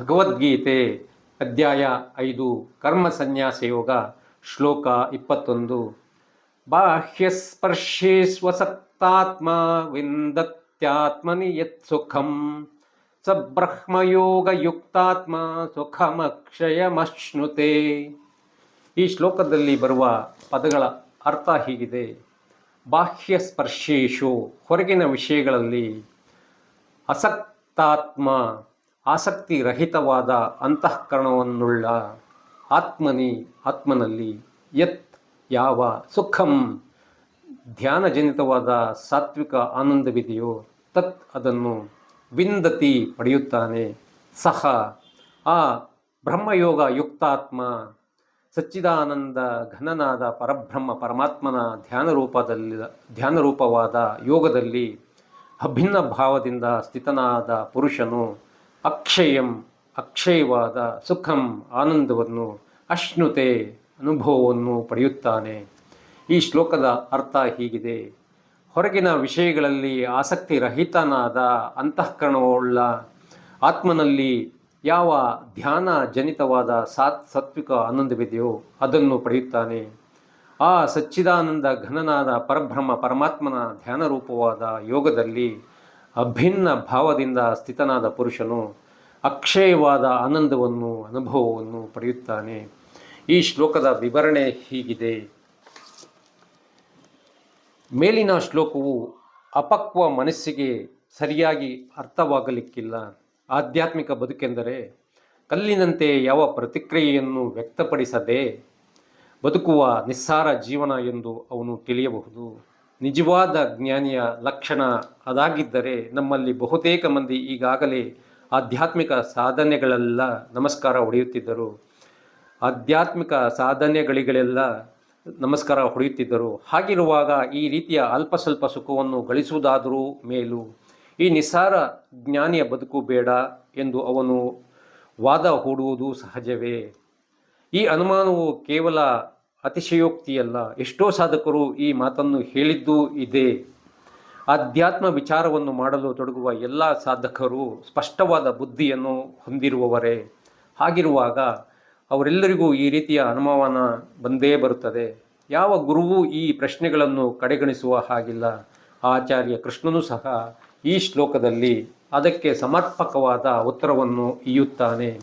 ಭಗವದ್ಗೀತೆ ಅಧ್ಯಾಯ ಐದು, ಕರ್ಮ ಸನ್ಯಾಸ ಯೋಗ ಶ್ಲೋಕ ಇಪ್ಪತ್ತೊಂದು. ಬಾಹ್ಯಸ್ಪರ್ಶೇ ಸ್ವಸಕ್ತಾತ್ಮ ವಿಂದತ್ಯಾತ್ಮನಿ ಯತ್ ಸುಖಂ ಸ ಬ್ರಹ್ಮಯೋಗಯುಕ್ತಾತ್ಮ ಸುಖಮಕ್ಷಯಮಶ್ನುತೆ. ಈ ಶ್ಲೋಕದಲ್ಲಿ ಬರುವ ಪದಗಳ ಅರ್ಥ ಹೀಗಿದೆ. ಬಾಹ್ಯ ಸ್ಪರ್ಶೇಶು ಹೊರಗಿನ ವಿಷಯಗಳಲ್ಲಿ ಅಸಕ್ತಾತ್ಮ ಆಸಕ್ತಿ ರಹಿತವಾದ ಅಂತಃಕರಣವನ್ನುಳ್ಳ ಆತ್ಮನಿ ಆತ್ಮನಲ್ಲಿ ಯತ್ ಯಾವ ಸುಖಂ ಧ್ಯಾನಜನಿತವಾದ ಸಾತ್ವಿಕ ಆನಂದವಿದೆಯೋ ತತ್ ಅದನ್ನು ವಿಂದತಿ ಪಡೆಯುತ್ತಾನೆ. ಸಹ ಆ ಬ್ರಹ್ಮಯೋಗ ಯುಕ್ತಾತ್ಮ ಸಚ್ಚಿದಾನಂದ ಘನನಾದ ಪರಬ್ರಹ್ಮ ಪರಮಾತ್ಮನ ಧ್ಯಾನ ರೂಪದಲ್ಲಿ ಧ್ಯಾನ ರೂಪವಾದ ಯೋಗದಲ್ಲಿ ಅಭಿನ್ನ ಭಾವದಿಂದ ಸ್ಥಿತನಾದ ಪುರುಷನು ಅಕ್ಷಯಂ, ಅಕ್ಷಯವಾದ ಸುಖಂ ಆನಂದವನ್ನು, ಅಶ್ನುತೆ ಅನುಭವವನ್ನು ಪಡೆಯುತ್ತಾನೆ. ಈ ಶ್ಲೋಕದ ಅರ್ಥ ಹೀಗಿದೆ. ಹೊರಗಿನ ವಿಷಯಗಳಲ್ಲಿ ಆಸಕ್ತಿ ರಹಿತನಾದ ಅಂತಃಕರಣವುಳ್ಳ ಆತ್ಮನಲ್ಲಿ ಯಾವ ಧ್ಯಾನ ಜನಿತವಾದ ಸಾತ್ ಸಾತ್ವಿಕ ಆನಂದವಿದೆಯೋ ಅದನ್ನು ಪಡೆಯುತ್ತಾನೆ. ಆ ಸಚ್ಚಿದಾನಂದ ಘನನಾದ ಪರಬ್ರಹ್ಮ ಪರಮಾತ್ಮನ ಧ್ಯಾನ ರೂಪವಾದ ಯೋಗದಲ್ಲಿ ಅಭಿನ್ನ ಭಾವದಿಂದ ಸ್ಥಿತನಾದ ಪುರುಷನು ಅಕ್ಷಯವಾದ ಆನಂದವನ್ನು, ಅನುಭವವನ್ನು ಪಡೆಯುತ್ತಾನೆ. ಈ ಶ್ಲೋಕದ ವಿವರಣೆ ಹೀಗಿದೆ. ಮೇಲಿನ ಶ್ಲೋಕವು ಅಪಕ್ವ ಮನಸ್ಸಿಗೆ ಸರಿಯಾಗಿ ಅರ್ಥವಾಗಲಿಕ್ಕಿಲ್ಲ. ಆಧ್ಯಾತ್ಮಿಕ ಬದುಕೆಂದರೆ ಕಲ್ಲಿನಂತೆ ಯಾವ ಪ್ರತಿಕ್ರಿಯೆಯನ್ನು ವ್ಯಕ್ತಪಡಿಸದೆ ಬದುಕುವ ನಿಸ್ಸಾರ ಜೀವನ ಎಂದು ಅವನು ತಿಳಿಯಬಹುದು. ನಿಜವಾದ ಜ್ಞಾನಿಯ ಲಕ್ಷಣ ಅದಾಗಿದ್ದರೆ ನಮ್ಮಲ್ಲಿ ಬಹುತೇಕ ಮಂದಿ ಈಗಾಗಲೇ ಆಧ್ಯಾತ್ಮಿಕ ಸಾಧನೆಗಳೆಲ್ಲ ನಮಸ್ಕಾರ ಹೊಡೆಯುತ್ತಿದ್ದರು. ಆಧ್ಯಾತ್ಮಿಕ ಸಾಧನೆಗಳಿಗಳೆಲ್ಲ ನಮಸ್ಕಾರ ಹೊಡೆಯುತ್ತಿದ್ದರು. ಹಾಗಿರುವಾಗ ಈ ರೀತಿಯ ಅಲ್ಪ ಸ್ವಲ್ಪ ಸುಖವನ್ನು ಗಳಿಸುವುದಾದರೂ ಮೇಲು. ಈ ನಿಸ್ಸಾರ ಜ್ಞಾನಿಯ ಬದುಕು ಬೇಡ ಎಂದು ಅವನು ವಾದ ಹೂಡುವುದು ಸಹಜವೇ. ಈ ಅನುಮಾನವು ಕೇವಲ ಅತಿಶಯೋಕ್ತಿಯಲ್ಲ. ಎಷ್ಟೋ ಸಾಧಕರು ಈ ಮಾತನ್ನು ಹೇಳಿದ್ದೂ ಇದೆ. ಆಧ್ಯಾತ್ಮ ವಿಚಾರವನ್ನು ಮಾಡಲು ತೊಡಗುವ ಎಲ್ಲ ಸಾಧಕರು ಸ್ಪಷ್ಟವಾದ ಬುದ್ಧಿಯನ್ನು ಹೊಂದಿರುವವರೇ. ಹಾಗಿರುವಾಗ ಅವರೆಲ್ಲರಿಗೂ ಈ ರೀತಿಯ ಅನುಮಾನ ಬಂದೇ ಬರುತ್ತದೆ. ಯಾವ ಗುರುವೂ ಈ ಪ್ರಶ್ನೆಗಳನ್ನು ಕಡೆಗಣಿಸುವ ಹಾಗಿಲ್ಲ. ಆಚಾರ್ಯ ಕೃಷ್ಣನೂ ಸಹ ಈ ಶ್ಲೋಕದಲ್ಲಿ ಅದಕ್ಕೆ ಸಮರ್ಪಕವಾದ ಉತ್ತರವನ್ನು ಇಯುತ್ತಾನೆ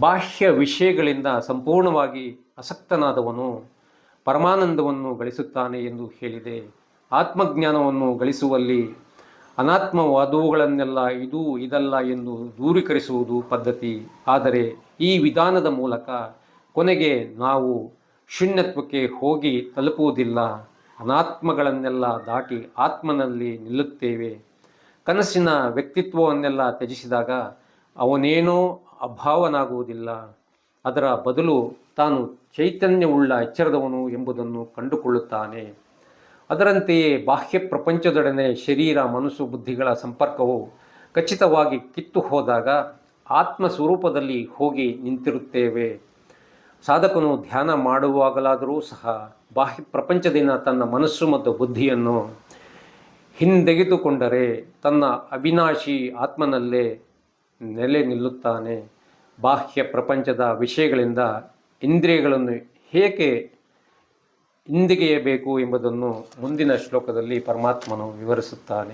ಬಾಹ್ಯ ವಿಷಯಗಳಿಂದ ಸಂಪೂರ್ಣವಾಗಿ ಅಸಕ್ತನಾದವನು ಪರಮಾನಂದವನ್ನು ಗಳಿಸುತ್ತಾನೆ ಎಂದು ಹೇಳಿದೆ. ಆತ್ಮಜ್ಞಾನವನ್ನು ಗಳಿಸುವಲ್ಲಿ ಅನಾತ್ಮವಾದವುಗಳನ್ನೆಲ್ಲ ಇದು ಇದಲ್ಲ ಎಂದು ದೂರೀಕರಿಸುವುದು ಪದ್ಧತಿ. ಆದರೆ ಈ ವಿಧಾನದ ಮೂಲಕ ಕೊನೆಗೆ ನಾವು ಶೂನ್ಯತ್ವಕ್ಕೆ ಹೋಗಿ ತಲುಪುವುದಿಲ್ಲ. ಅನಾತ್ಮಗಳನ್ನೆಲ್ಲ ದಾಟಿ ಆತ್ಮನಲ್ಲಿ ನಿಲ್ಲುತ್ತೇವೆ. ಕನಸಿನ ವ್ಯಕ್ತಿತ್ವವನ್ನೆಲ್ಲ ತ್ಯಜಿಸಿದಾಗ ಅವನೇನೋ ಅಭಾವನಾಗುವುದಿಲ್ಲ. ಅದರ ಬದಲು ತಾನು ಚೈತನ್ಯವುಳ್ಳ ಎಚ್ಚರದವನು ಎಂಬುದನ್ನು ಕಂಡುಕೊಳ್ಳುತ್ತಾನೆ. ಅದರಂತೆಯೇ ಬಾಹ್ಯ ಪ್ರಪಂಚದೊಡನೆ ಶರೀರ, ಮನಸ್ಸು, ಬುದ್ಧಿಗಳ ಸಂಪರ್ಕವು ಖಚಿತವಾಗಿ ಕಿತ್ತು ಹೋದಾಗ ಆತ್ಮ ಸ್ವರೂಪದಲ್ಲಿ ಹೋಗಿ ನಿಂತಿರುತ್ತೇವೆ. ಸಾಧಕನು ಧ್ಯಾನ ಮಾಡುವಾಗಲಾದರೂ ಸಹ ಬಾಹ್ಯ ಪ್ರಪಂಚದಿಂದ ತನ್ನ ಮನಸ್ಸು ಮತ್ತು ಬುದ್ಧಿಯನ್ನು ಹಿಂದೆಗೆದುಕೊಂಡರೆ ತನ್ನ ಅವಿನಾಶಿ ಆತ್ಮನಲ್ಲೇ ನೆಲೆ ನಿಲ್ಲುತ್ತಾನೆ. ಬಾಹ್ಯ ಪ್ರಪಂಚದ ವಿಷಯಗಳಿಂದ ಇಂದ್ರಿಯಗಳನ್ನು ಹೇಗೆ ಹಿಂದಿಗೆಯಬೇಕು ಎಂಬುದನ್ನು ಮುಂದಿನ ಶ್ಲೋಕದಲ್ಲಿ ಪರಮಾತ್ಮನು ವಿವರಿಸುತ್ತಾನೆ.